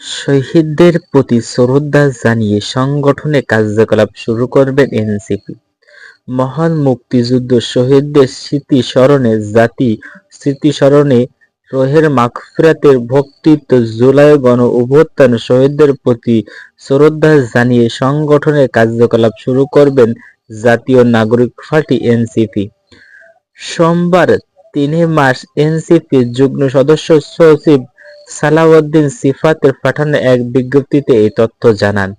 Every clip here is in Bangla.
শহীদদের প্রতি শ্রদ্ধা জানিয়ে সংগঠনে কার্যকলাপ শুরু করবেন এনসিপি। মহান মুক্তিযুদ্ধ শহীদদের স্মৃতি স্মরণে জাতি স্মৃতি স্মরণে রোহের মাগফিরাতের ভক্তিত্ব জুলাই গণ অভ্যুত্থান শহীদদের প্রতি শ্রদ্ধা জানিয়ে সংগঠনের কার্যকলাপ শুরু করবেন জাতীয় নাগরিক পার্টি এনসিপি। সোমবার তিন মাস এনসিপির যুগ্ম সদস্য সচিব সালাউদ্দিন সিফাতের পাঠানো এক বিজ্ঞপ্তিতে এই তথ্য জানান।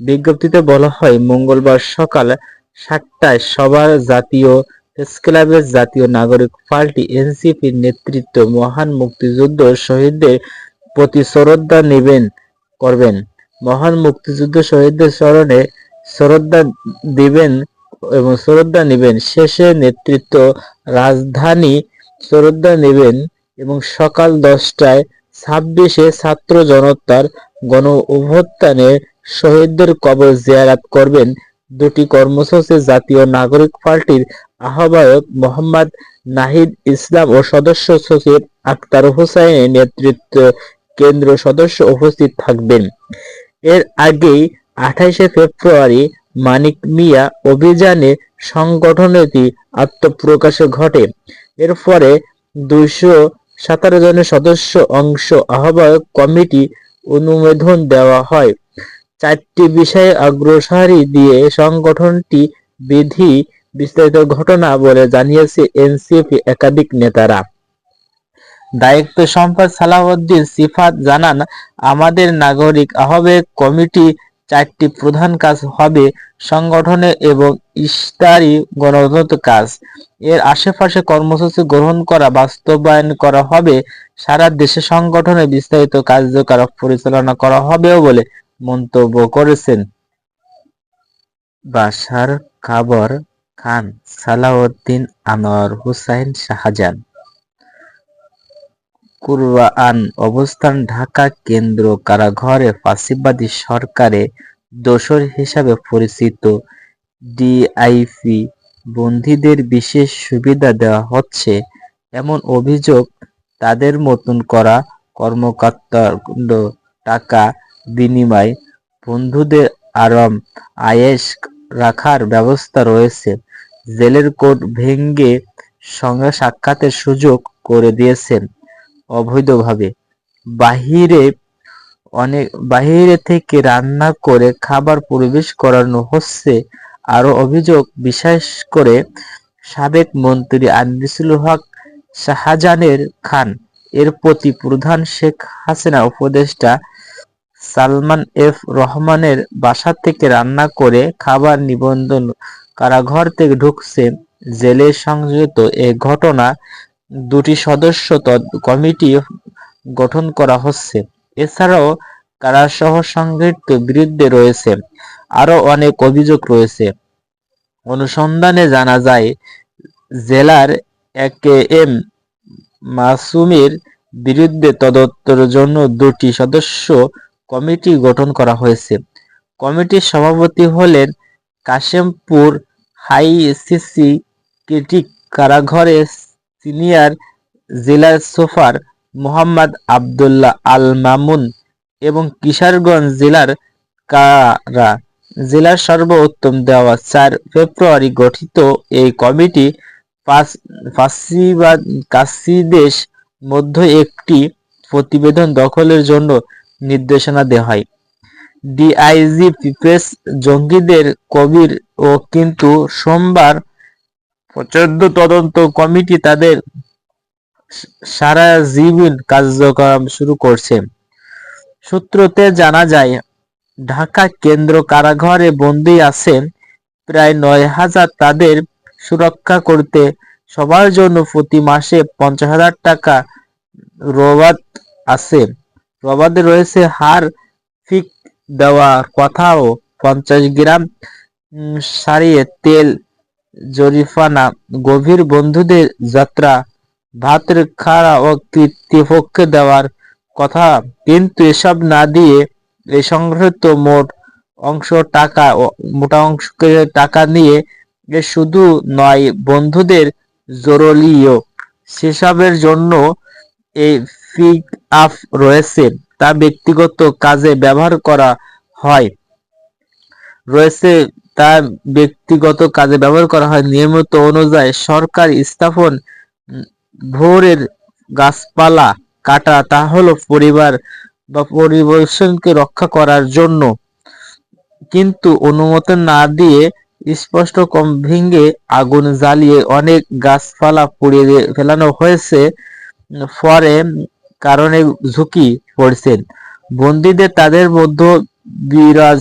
বিজ্ঞপ্তিতে বলা হয়, মঙ্গলবার সকাল সাতটায় সবার জাতীয় প্রেসক্লাবের জাতীয় নাগরিক পার্টি এনসিপির নেতৃত্ব মহান মুক্তিযুদ্ধ শহীদদের প্রতি শ্রদ্ধা নেবেন, করবেন। মহান মুক্তিযুদ্ধ শহীদদের স্মরণে শ্রদ্ধা দিবেন এবং শ্রদ্ধা নেবেন। শেষে নেতৃত্ব রাজধানী শ্রদ্ধা নেবেন এবং সকাল দশটায় ছাব্বিশে ছাত্র জনতার গণ অভ্যুত্থানে শহীদদের কবর জিয়ারাত করবেন দুটি কর্মসূচি জাতীয় নাগরিক পার্টির আহ্বায়ক মোহাম্মদ নাহিদ ইসলাম ও সদস্য সচিব আক্তার হোসাইনের নেতৃত্ব কেন্দ্র সদস্য উপস্থিত থাকবেন। এর আগেই আঠাইশে ফেব্রুয়ারি মানিক মিয়া অভিযানে সংগঠনটি আত্মপ্রকাশ ঘটে। এর ফলে দুইশো সতেরো জনের সদস্য অংশ আহ্বায়ক কমিটি অনুমোদন দেওয়া হয়। চারটি বিষয়ে অগ্রসরী দিয়ে সংগঠনটি বিধি বিস্তারিত ঘটনা বলে জানিয়েছে এনসিপি একাধিক নেতারা। দায়িত্ব সম্পাদ সালাউদ্দিন সিফাত জানান, আমাদের নাগরিক আহ্বায়ক কমিটি চারটি প্রধান কাজ হবে সংগঠনে এবং ইস্তারি গণতন্ত্র কাজ। এর আশেপাশে কর্মসূচি গ্রহণ করা, বাস্তবায়ন করা হবে, সারা দেশে সংগঠনে বিস্তারিত কার্যকলাপ পরিচালনা করা হবে বলে মন্তব্য করেছেন বাসার কাবর খান সালাউদ্দিন আনোয়ার হুসাইন শাহজাহান। কুরআন অবস্থান ঢাকা কেন্দ্র কারাঘরে ফাঁসিবাদী সরকারে দোসর হিসাবে পরিচিত। ডিআইপি বন্দীদের বিশেষ সুবিধা দেওয়া হচ্ছে এমন অভিযোগ তাদের মতন করা কর্মকর্তাকাণ্ড টাকা বিনিময় বন্ধুদের আরাম, আয়েশ রাখার ব্যবস্থা রয়েছে। জেলের কোড ভেঙ্গে সঙ্গে সাক্ষাতের সুযোগ করে দিয়েছেন অবৈধভাবে। বাহিরে অনেক, বাহিরে থেকে রান্না করে খাবার পরিবেশ করানো হচ্ছে। আরও অভিযোগ বিশেষ করে সাবেক মন্ত্রী আনিসুল হক শাহজাহানের খান। এর প্রতি প্রধান শেখ হাসিনা উপদেষ্টা সালমান এফ রহমানের বাসা থেকে রান্না করে খাবার নিবন্ধন কারাঘর থেকে ঢুকছে। জেলে সংযুক্ত এ ঘটনা দুটি সদস্য কমিটি গঠন করা হচ্ছে। এছাড়াও কারাসহ সংগঠিত বিরুদ্ধে রয়েছে। আরও অনেক অভিযোগ রয়েছে। অনুসন্ধানে জানা যায়, জেলার একে এম মাসুমের বিরুদ্ধে তদন্তের জন্য দুটি সদস্য কমিটি গঠন করা হয়েছে। কমিটির সভাপতি হলেন কাশেমপুর হাই সিসি ক্রিটিক কারাঘরে সিনিয়র জেলা সোফার মোহাম্মদ আবদুল্লাহ আল মামুন এবং কিশোরগঞ্জ জেলার কারা জেলার সর্বোত্তম দেওয়া চার ফেব্রুয়ারি গঠিত এই কমিটি ফাঁসিবাদ কাশিদেশ মধ্যে একটি প্রতিবেদন দখলের জন্য নির্দেশনা দেওয়া হয়। ডিআইজি পিপেস জঙ্গিদের কবির ও কিন্তু সোমবার চোদ্দ তদন্ত কমিটি তাদের সারা জীবন কার্যক্রম শুরু করছে। সূত্রতে জানা যায়, ঢাকা কেন্দ্র কারাগারে বন্দী আছেন প্রায় নয় হাজার তাদের সুরক্ষা করতে সবার জন্য প্রতি মাসে পঞ্চাশ হাজার টাকা রবাদ আছে। রবাদে রয়েছে হার ফিক দেওয়ার কথাও পঞ্চাশ গ্রাম সারিয়ে তেল জরিফানা গভীর বন্ধুদের যাত্রা ভাতের খাড়া ও কৃতিপক্ষে দেওয়ার কথা। কিন্তু এসব না দিয়ে এই সংগঠিত মোট অংশ টাকা মোটা অংশ টাকা নিয়ে এ শুধু নয়, বন্ধুদের জরুরিও। সেসবের জন্য এই পিক আপ রয়েছে, তা ব্যক্তিগত কাজে ব্যবহার করা হয়। রয়েছে তা ব্যক্তিগত কাজে ব্যবহার করা হয়। নিয়মিত অনুযায়ী সরকার স্থাপন ভোরের গাছপালা কাটা, তা হলো পরিবার বা পরিবেশনকে রক্ষা করার জন্য। কিন্তু অনুমোদন না দিয়ে স্পষ্ট কম ভেঙে আগুন জ্বালিয়ে অনেক গাছপালা পুড়িয়ে ফেলানো হয়েছে। পরে কারণে ঝুঁকি পড়ছেন। বন্দীদের তাদের মধ্যে বিরাজ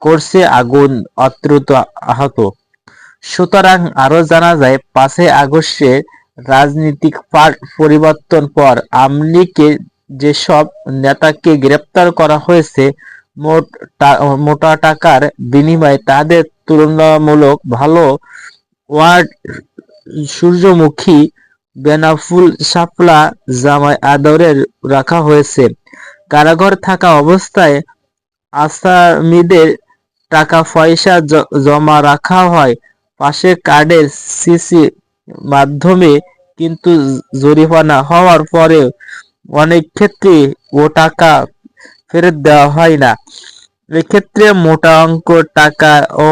করছে আগুন অত্যন্ত আহত। সুতরাং আরও জানা যায়, পাঁচই আগস্টে রাজনৈতিক পার- পরিবর্তন পর আমলিকে যেসব নেতাকে গ্রেপ্তার করা হয়েছে, মোট টাকার বিনিময়ে তাদের তুলনামূলক ভালো ওয়ার্ড সূর্যমুখী বেনাফুল শাপলা জামাই আদরে রাখা হয়েছে। কারাগার থাকা অবস্থায় আসামিদের টাকা পয়সা জমা রাখা হয়। পাশে কার্ডের সিসি মাধ্যমে কিন্তু জরিমানা হওয়ার পরে অনেক ক্ষেত্রে ও টাকা ফেরত দেওয়া হয় না। এক্ষেত্রে মোটা অঙ্ক টাকা ও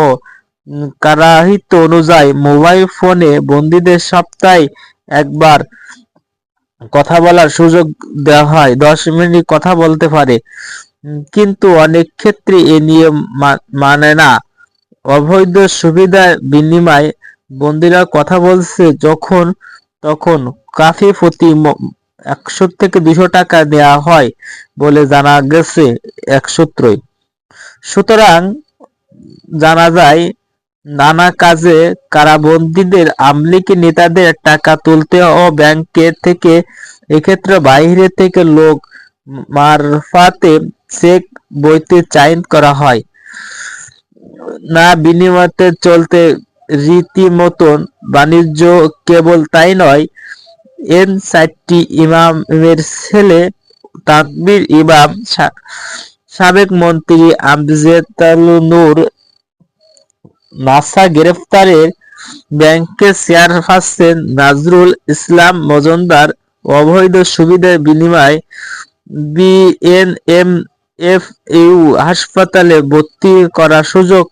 কারাহিত অনুযায়ী মোবাইল ফোনে বন্দীদের সপ্তাহে একবার কথা বলার সুযোগ দেওয়া হয়। দশ মিনিট কথা বলতে পারে। কিন্তু অনেক ক্ষেত্রে এ নিয়ম মানে না। অবৈধ সুবিধার বিনিময়ে বন্দীরা কথা বলছে যখন, তখন কাফি প্রতি একশো থেকে দুশো টাকা দেওয়া হয় বলে জানা গেছে এক সূত্রই। সুতরাং জানা যায়, নানা কাজে কারাবন্দীদের, আমলিকি নেতাদের টাকা তুলতে ও ব্যাংকের থেকে, এক্ষেত্রে বাইরে থেকে লোক মারফাতে চেক বইতে চাইন করা হয়। না বিনিময়তে চলতে রীতিমতন বাণিজ্য কেবল তাই নয়, এন চারটি ইমামের ছেলে তাকবির ইমাম সাবেক মন্ত্রী আমজেদুল নাসা গ্রেফতারের ব্যাংকের চেয়ারপারসন নাজরুল ইসলাম মজুমদার অবৈধ সুবিধার বিনিময়ে বিএনএমএফইউ হাসপাতালে ভর্তি করার সুযোগ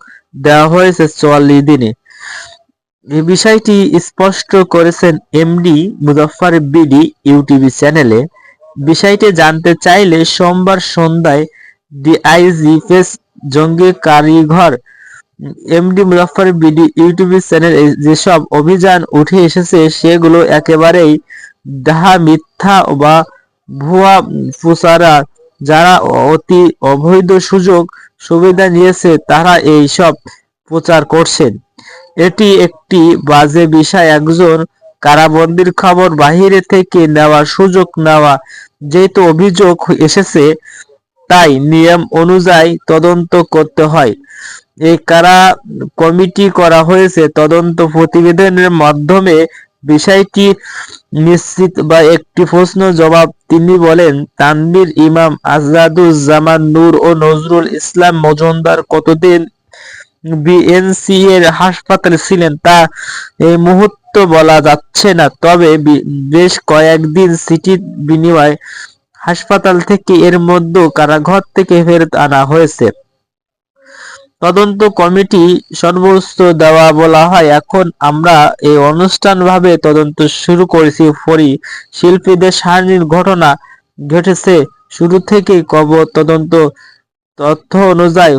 দেওয়া হয়েছে চুয়াল্লিশ দিনে। এ বিষয়টি স্পষ্ট করেছেন এমডি মুজফফর বিডি ইউটিভি চ্যানেলে। বিষয়টি জানতে চাইলে সোমবার সন্ধ্যায় ডিআইজি ফেস জঙ্গি কারিগর এমডি মুজফফর বিডি ইউটিউব চ্যানেলে যেসব অভিযান উঠে এসেছে সেগুলো একেবারেই ডাহা মিথ্যা বা ভুয়া প্রচারা যারা অতি অবৈধ সুযোগ সুবিধা নিয়েছে, তারা এই সব প্রচার করছেন। এটি একটি বাজে বিষয়। একজন কারাবন্দির খবর বাহিরে থেকে নেওয়ার সুযোগ নেওয়া যেহেতু অভিযোগ এসেছে, তাই নিয়ম অনুযায়ী তদন্ত করতে হয়। এই কারা কমিটি করা হয়েছে তদন্ত প্রতিবেদনের মাধ্যমে বিষয়টি নিশ্চিত বা একটি প্রশ্ন জবাব তিনি বলেন তানবীর ইমাম আজাদুজ্জামান নূর ও নজরুল ইসলাম মজুমদার কতদিন বিএনসি এর হাসপাতালে ছিলেন তা এই মুহূর্ত বলা যাচ্ছে না। তবে বেশ কয়েকদিন সিটির বিনিময়ে হাসপাতাল থেকে এর মধ্যে কারাগার থেকে ফেরত আনা হয়েছে। তদন্ত কমিটি সর্বোচ্চ দেওয়া বলা হয়। এখন আমরা এই অনুষ্ঠান ভাবে তদন্ত শুরু করেছি। ফরি শিল্পীদের সারণীর ঘটনা ঘটেছে। শুরু থেকে কব তদন্ত তথ্য অনুযায়ী